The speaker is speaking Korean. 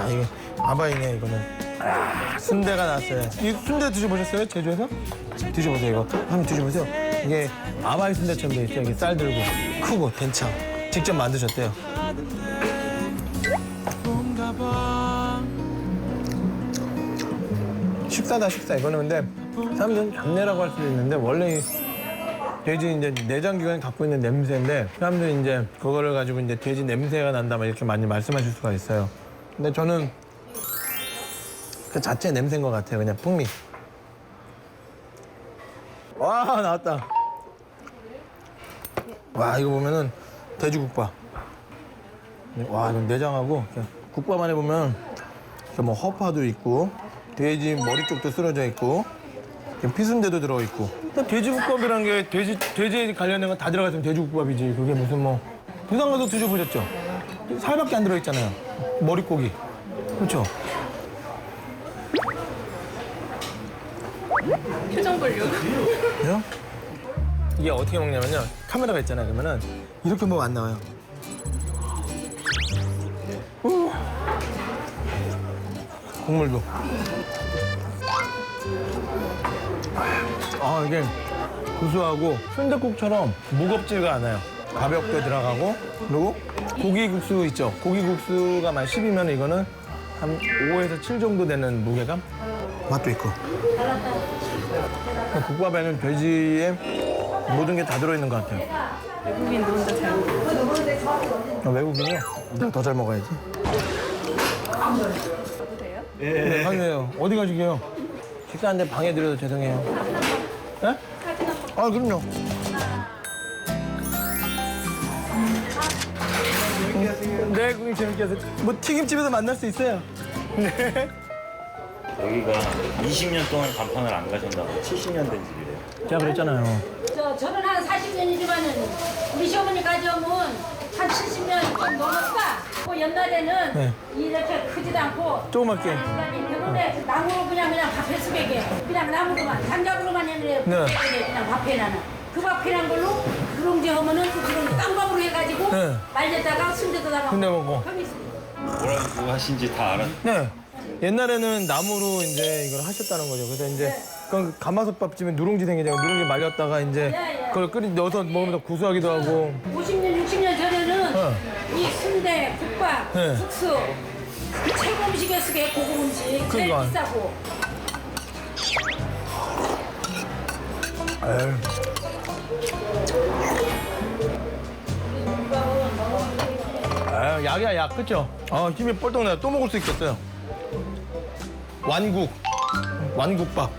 아 이거 아바이네 이거는. 아, 순대가 나왔어요. 이 순대 드셔보셨어요? 제주에서? 드셔보세요 이거. 한번 드셔보세요. 이게 아바이 순대처럼 돼 있죠. 이게 쌀 들고 크고 괜찮. 직접 만드셨대요. 식사다 식사 이거는 근데 사람들은 잡내라고 할 수도 있는데 원래 이 돼지 이제 내장 기관이 갖고 있는 냄새인데 사람들이 이제 그거를 가지고 이제 돼지 냄새가 난다 막 이렇게 많이 말씀하실 수가 있어요. 근데 저는 그 자체 냄새인 것 같아요. 그냥 풍미. 와 나왔다. 와 이거 보면은 돼지국밥. 와 이건 내장하고 국밥 안에 보면 뭐 허파도 있고 돼지 머리 쪽도 쓸어져 있고 피순대도 들어 있고. 돼지국밥이라는 게 돼지 돼지 관련된 건 다 들어가 있으면 돼지국밥이지. 그게 무슨 뭐 부산 가서 드셔보셨죠? 살밖에 안 들어 있잖아요. 머릿고기. 그렇죠? 표정. 그죠? 이게 어떻게 먹냐면요. 카메라가 있잖아요. 그러면은 이렇게 먹으면 안 나와요. 우. 국물도. 아 이게 구수하고 순댓국처럼 무겁지가 않아요. 가볍게 들어가고 그리고 고기국수 있죠. 고기국수가 만 10이면 이거는 한 5에서 7 정도 되는 무게감? 맛도 있고. 국밥에는 돼지의 모든 게 다 들어있는 것 같아요. 외국인도 혼자 잘 먹어. 아, 외국인이요? 내가 더 잘 먹어야지. 돼요? 네. 아니에요. 어디 가시게요? 식사하는데 방해드려도 죄송해요. 네? 아, 그럼요. 네, 고객님 재밌게 하세요. 뭐 튀김집에서 만날 수 있어요. 네. 여기가 20년 동안 간판을 안 가신다고 70년 된 집이래요. 제가 그랬잖아요. 저 저는 한 40년이지만은 우리 시어머니 가정은 한 70년 좀 넘었다. 그 옛날에는 네. 이렇게 크지도 않고 조그맣게. 그런데 나무로 그냥 그냥 밥해 쓰게 그냥 나무로만 장작으로만 했는데 네. 그냥 밥해 나는 그 밥해 난 걸로 누룽지 하면은 그 누룽지 땅밥으로 해가지고 네. 말렸다가 순 먹고. 여기 있습니다. 뭐라고 하신지 다 알아. 네. 옛날에는 나무로 이제 이걸 하셨다는 거죠. 그래서 이제 그건 가마솥밥집에 누룽지 생기잖아요. 누룽지 말렸다가 이제 예, 예. 그걸 끓이 넣어서 먹으면 더 구수하기도 하고. 50년 60년 전에는 네. 이 순대, 국밥, 네. 국수 최고 음식이었어 게 고급 음식 제일 그러니까. 비싸고 에 약이야 약 그죠? 아 힘이 뻘떡 나요. 또 먹을 수 있겠어요. 완국, 완국밥.